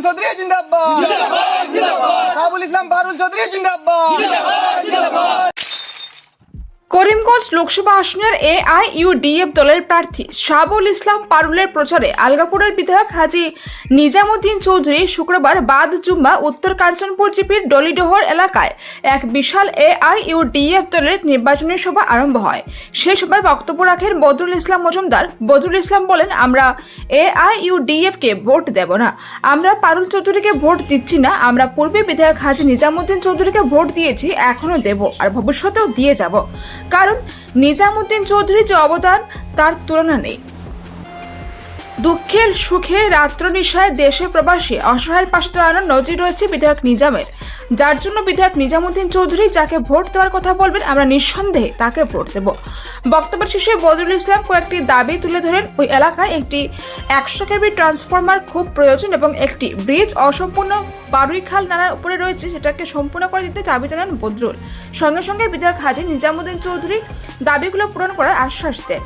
পারুল চৌধুরী জিন্দাবাদ। সাবুল ইসলাম বারুল চৌধুরী জিন্দাবাদ। করিমগঞ্জ লোকসভা আসনের এআইইউডিএফ দলের প্রার্থী শাবুল ইসলাম পারুলের প্রচারে আলগাপুরের বিধায়ক হাজি নিজামুদ্দিন চৌধুরী শুক্রবার বাদ জুম্মা উত্তর কাঞ্চনপুর জিপির ডলিডোহর এলাকায় এক বিশাল এআইইউডিএফ দলের নির্বাচনী সভা আরম্ভ হয়। সেই সভায় বক্তব্য রাখেন বদরুল ইসলাম মজুমদার। বদরুল ইসলাম বলেন, আমরা এআইইউডিএফ কে ভোট দেব না। আমরা পারুল চৌধুরীকে ভোট দিচ্ছি না। আমরা পূর্বে বিধায়ক হাজি নিজামুদ্দিন চৌধুরীকে ভোট দিয়েছি এখনও দেব আর ভবিষ্যতেও দিয়ে যাব। কারণ নিজামুদ্দিন চৌধুরীর যে অবদান, তার তুলনা নেই। দুঃখের সুখে রাত্র নিশায় দেশে প্রবাসী অসহায়ের পাশে দাঁড়ানোর নজির রয়েছে বিধায়ক নিজামের। যার জন্য বিধায়ক নিজামুদ্দিন চৌধুরী যাকে ভোট দেওয়ার কথা বলবেন, আমরা নিঃসন্দেহে তাকে ভোট দেব। বক্তব্য শেষে বদরুল ইসলাম কয়েকটি দাবি তুলে ধরেন। ওই এলাকায় একটি একশো কেবি ট্রান্সফরমার খুব প্রয়োজন এবং একটি ব্রিজ অসম্পূর্ণ বারুইখাল নালার উপরে রয়েছে, সেটাকে সম্পূর্ণ করে দিতে দাবি জানান বদরুল। সঙ্গে সঙ্গে বিধায়ক হাজি নিজামুদ্দিন চৌধুরী দাবিগুলো পূরণ করার আশ্বাস দেন।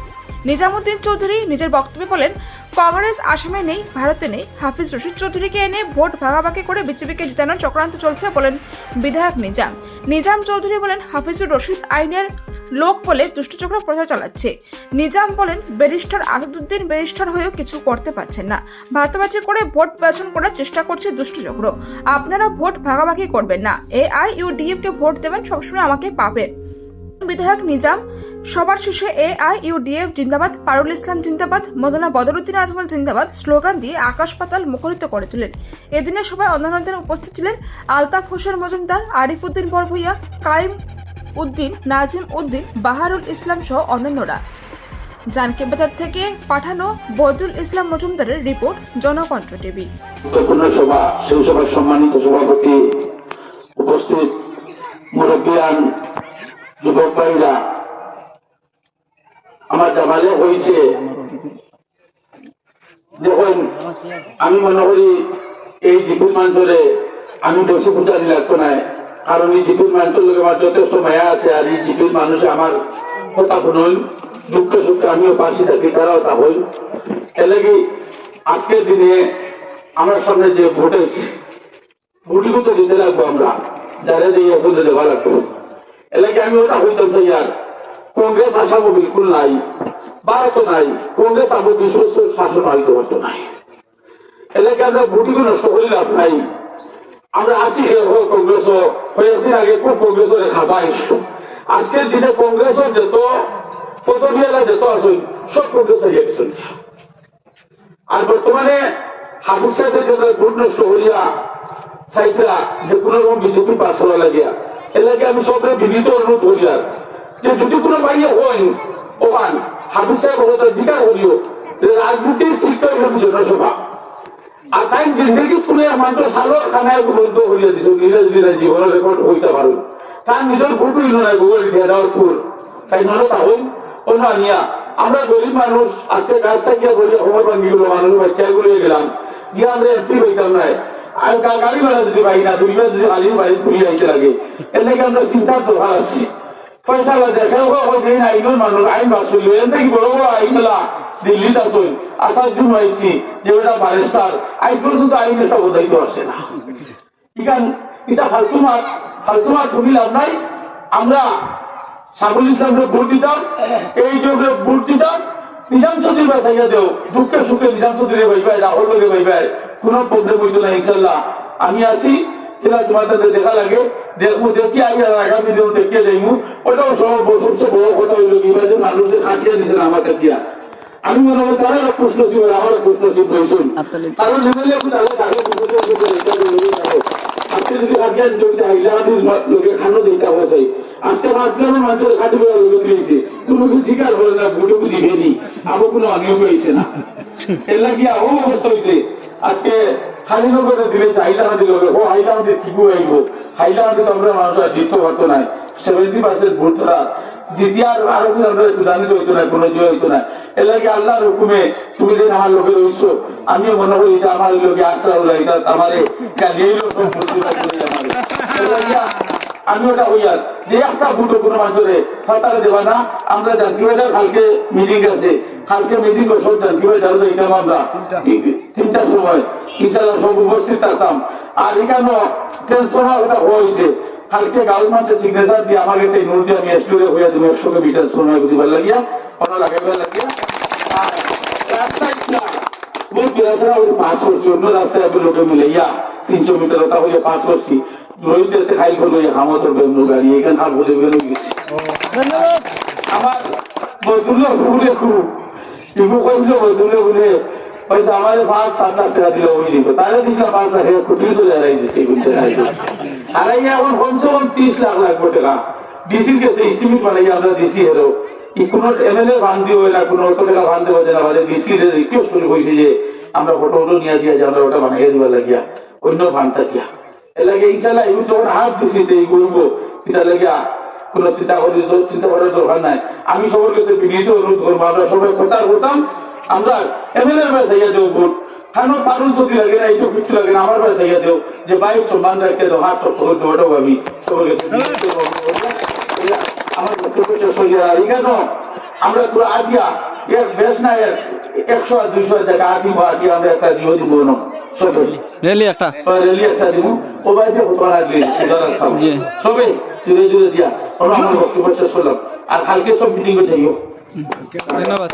নিজামুদ্দিন চৌধুরী নিজের বক্তব্যে বলেন কংগ্রেস আসামে নেই, ভারতে নেই। হাফিজ রশিদ চৌধুরীকে এনে ভোট ভাগাভাগি করে বিজেপিকে জিতানোর চক্রান্ত চলছে বলেন বিধায়ক নিজাম। নিজাম চৌধুরী বলেন হাফিজুর রশিদ আইনের লোক বলে দুষ্টচক্র প্রচার চালাচ্ছে। নিজাম বলেন, ব্যারিস্টার আসাদুদ্দিন ব্যারিস্টার হয়েও কিছু করতে পারছেন না। ভাতাবাজি করে ভোট নির্বাচন করার চেষ্টা করছে দুষ্টচক্র। আপনারা ভোট ভাগাভাগি করবেন না। A I U K vote দেবেন সবসময় আমাকে পাবেন। বিধায়ক নিজাম সবার শেষে এ, আই ইউডিএফ জিন্দাবাদ, পারুল ইসলাম জিন্দাবাদ, মদনা বদরুদ্দিন আজমল জিন্দাবাদ স্লোগান দিয়ে আকাশ পাতাল মুখরিত করে তোলেন। এদিনে সবাই অন্যান্যদের উপস্থিত ছিলেন আলতাফ হোসেন মজুমদার, আরিফ উদ্দিন বরভুইয়া, কাইম উদ্দিন, নাজিম উদ্দিন, বাহারুল ইসলাম সহ অন্যান্যরা। জানকে বাজার থেকে পাঠানো বদরুল ইসলাম মজুমদারের রিপোর্ট, জনকণ্ঠ টিভি। সম্মানিত সভাপতি, উপস্থিত যুবক ভাইরা আমার জামালে হয়েছে দেখুন, আমি মনে করি এই জিপুর মাঞ্চলে আমি বেশি পূজারি লাগতো না কারণ এই জিপুর মাঞ্চল আমার যথেষ্ট মায়া আছে আর এই জিপুর মানুষে আমার কথা শুনুন, দুঃখ সুখে আমিও পাশে থাকি, তারাও তা হই। এলাকি আজকের দিনে আমার সামনে যে ভোট এসছে ভোটগুলো তো দিতে লাগবো আমরা। যারা দিয়ে এখন দেওয়া লাগবো। এলাকা আমি ওটা হইতাম ইয়ার। কংগ্রেস আসাবো বিলকুল নাই ভারত নাই, কংগ্রেস আবো বিশ্বস্ত শাসন হতো নাই। এলাকা আমরা ভোটগুলো নষ্ট করে লাভ নাই। আমরা আসি কংগ্রেস কয়েকদিন আগে খুব কংগ্রেসের খাবাই আজকের দিনে কংগ্রেসের যত, পদবিয়ালা যত আসুন সব কংগ্রেসের আর বর্তমানে হাফিজ সাহেবের জন্য ভোট নষ্ট হইয়া সাইটরা, যে কোনো রকম বিজেপি পাস করা লাগিয়া লাগে আমি সবরে বিনীত অনুরোধ করিয়ার যে যদি কোনো বাইরে হন ওখান হাফিজ সাহেব হতো জিজ্ঞাসা করিও রাজনীতির শিক্ষা হইল জনসভা। আর তাই জিন্দগি কোনে মাত্র সালো খানায় বন্ধ করিয়া দিছ নিজে যদি জীবনের রেকর্ড হইতে পারো তার নিজের ভোট হইল না গুগল দিয়ে দেওয়ার ফুল তাই নয় হই অন্য আনিয়া আমরা গরিব মানুষ, আজকে কাজ থাকিয়া গরিব খবর ভাঙ্গি গুলো মানুষ বাচ্চাগুলো গেলাম। গিয়ে আমরা এমপি হইতাম নাই। আর গাড়ি ভাড়া যদি পাই না দুইবার যদি গাড়ি বাড়ি ঘুরি আইতে লাগে। এর লাগে আমরা চিন্তার দোকান আসছি পয়সা দেখে দিন আইনের মানুষ আইন করল এর থেকে বড় বড় আইনলা দিল্লিতে আসুন আসার জন্য আইসি যে ওটা বারেস্টার আইন পর্যন্ত আইন এটা বোঝাইতে আসে না ইকান এটা ফালতু মাছ ফালতু মাছ খুবই লাভ নাই আমরা সাবুল ইসলামকে ভোট দিতাম এই যোগে ভোট দিতাম নিজাম চৌধুরী বাসাইয়া দেও দুঃখে সুখে নিজাম চৌধুরী ভাইবাই রাহুল লোকে ভাইবাই কোনো প্রবলেম হইতো না ইনশাল্লাহ আমি আসি সেটা তোমার তাদের দেখা লাগে দেখব দেখি আগে আর আগামী দিন দেখিয়ে যাইমু ওটাও সব সবচেয়ে বড় কথা হইল কি যে মানুষদের খাটিয়ে দিচ্ছেন আমার কাটিয়া আমি মনে করি তারা একটা প্রশ্ন ছিল আমার প্রশ্ন ছিল প্রয়োজন কারণ লেভেলে তাহলে তাকে আজকে যদি খাটিয়ে লোকে খানো দিতে হয়েছে আজকে পাঁচ মানুষের খাটি বেড়া লোকে দিয়েছে কোনো কিছু স্বীকার করে না ভুটুকু দিবেনি আবার কোনো অনিয়ম হয়েছে না এর লাগিয়া ও অবস্থা হয়েছে আজকে লোকে ও তো আমরা মানুষ আর দিতে পারতো না সেভেন্টি পার্সেন্ট ভোটরা দ্বিতীয় আরও আমরা হইতো না কোনো জয় হইতো না এর লাগে আল্লাহর হুকুমে তুমি যে আমার লোকে আমিও মনে করি আমার লোকে আশ্রা হলো এটা আমারে লোক আমি ওটা হইয়ার যে একটা ভোটও কোনো মানুষের সরকারে দেবা না। আমরা জাতীয় কালকে মিটিং আছে কালকে মিটিং সব কীভাবে জানব এখানে আমরা তিনটার সময় ইনশাল্লাহ সব উপস্থিত থাকতাম। আর এখানে ট্রান্সফর্মার হয়েছে। কালকে গভর্নমেন্টের সিগনেচার দিয়ে আমার কাছে নোট দিয়ে আমি এসপিওরে হয়ে দেবো একশো কেবি ট্রান্সফর্মার দিবার লাগিয়া কোনো লাগাইবার লাগিয়া। ওই পাঁচ করছি অন্য রাস্তায় আমি লোকে মিলাইয়া তিনশো মিটার ওটা হইলে পাঁচ করছি হামতর বেমনো গাড়ি এখানে বলে গেছি। আমার মজুরে ফুলে খুব মজুরে বলে পয়সা আমার পাঁচ, সাত লাখ টাকা ওই দিব তাহলে পাঁচ লাখ হারাইয়া এখন কম ত্রিশ লাখ লাগবে টাকা। ডিসির কাছে আমরা দিছি হেরো। ই কোনো এমএলএ ভান দিব না, কোনো অত টাকা দেবো না। আমাদের ডিসির রিকোয়েস্ট করে কইছি যে, আমরা ফটো ফটো নিয়ে দিয়া যে আমরা ওটা বানাইয়া দিবার লাগিয়া, অন্য ভানটা দিয়া। এর লাগে ইনশাল্লাহ এই যখন হাত দিছি এই করব এটা লাগিয়া কোনো চিন্তা করি চিন্তা করার দরকার নাই। আমি সবার কাছে বিনীত অনুরোধ করব আমরা সবাই কথা করতাম আমরা এমএলএর বাসাইয়া দেব ভোট। খানো পারুল যদি লাগে না এইটুকু কিছু লাগে না আমার বাসাইয়া দেও। যে বাইক সম্মান রাখতে দেও হাত সব করে দেওয়াটাও আমি সবার কাছে আমার বক্তব্য শেষ হয়ে আর আমরা পুরো আদিয়া এক বেশ না এক একশো আর দুইশো টাকা আদি বা আদি আমরা একটা দিও দিব না। সবে রেলি একটা। রেলি একটা দিব। ও বাইরে হতো না সবে জুড়ে জুড়ে দিয়া। শেষ করলাম আর কালকে সব মিটিং করে যাইও ধন্যবাদ।